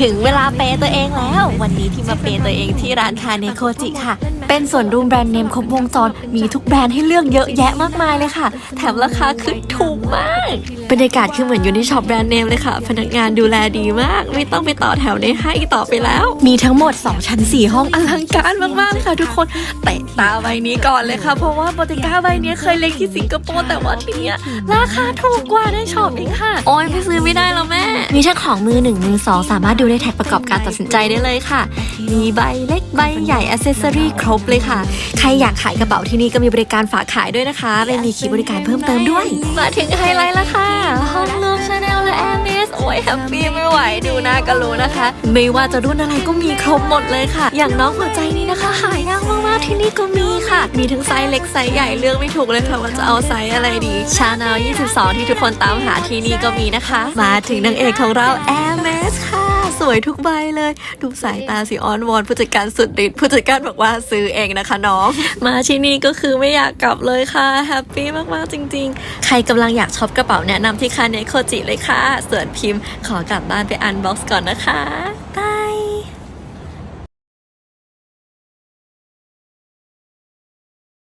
ถึงเวลาเปย์ตัวเองแล้ว วันนี้ที่มาเปย์ตัวเองที่ร้านคาเนโคจิค่ะ เป็นส่วนรูมแบรนด์เนมครบวงจร มีทุกแบรนด์ให้เลือกเยอะแยะมากมายเลยค่ะ แถมราคาคือถูกมากบรรยากาศคือเหมือนอยู่ในช็อปแบรนด์เนมเลยค่ะ พนักงานดูแลดีมาก ไม่ต้องไปต่อแถวในห้างอีกต่อไปแล้ว มีทั้งหมด 2 ชั้น 4 ห้องอลังการมากๆเลยค่ะทุกคนเตะตาใบนี้ก่อนเลยค่ะ เพราะว่าบอติก้าใบนี้เคยเล็งที่สิงคโปร์แต่ว่าที่เนี้ยราคาถูกกว่าในช็อปอีกค่ะ โอ้ยไปซื้อไม่ได้แล้วแม่ มีทั้งของมือหนึ่งมือสองสามารถดูในแท็กประกอบการตัดสินใจได้เลยค่ะ มีใบเล็กใบใหญ่อ c เซสซอรี่ครบเลยค่ะ ใครอยากขายกระเป๋าที่นี่ก็มีบริการฝากขายด้วยนะคะและมีคีย์บริการเพิ่มเติมด้วย มาถึงไฮไลท์แล้วค่ะห้องลูกชาแนลและแอมเนสโอ้ยแฮปปี้ไม่ไหวดูหน้าก็รู้นะคะ ไม่ว่าจะรุ่นอะไรก็มีครบหมดเลยค่ะ อย่างน้องหัวใจนี้นะคะหายากมากๆที่นี่ก็มีค่ะ มีทั้งไซส์เล็กไซส์ใหญ่เลือกไม่ถูกเลยค่ะว่าจะเอาไซส์อะไรดี ชาแนล22 ที่ทุกคนตามหาที่นี่ก็มีนะคะ มาถึงนางเอกของเราแอมเนสค่ะ สวยทุกใบเลย ดูสายตาสิออนวอนผู้จัดการสุดฤทธิ์ผู้จัดการบอกว่าซื้อเองนะคะน้อง มาที่นี่ก็คือไม่อยากกลับเลยค่ะแฮปปี้มากๆจริง ๆ ใครกำลังอยากช็อปกระเป๋าแนะนำที่คาเนโคจิเลยค่ะส่วนพิมพ์ขอกลับบ้านไปอันบ็อกซ์ก่อนนะคะ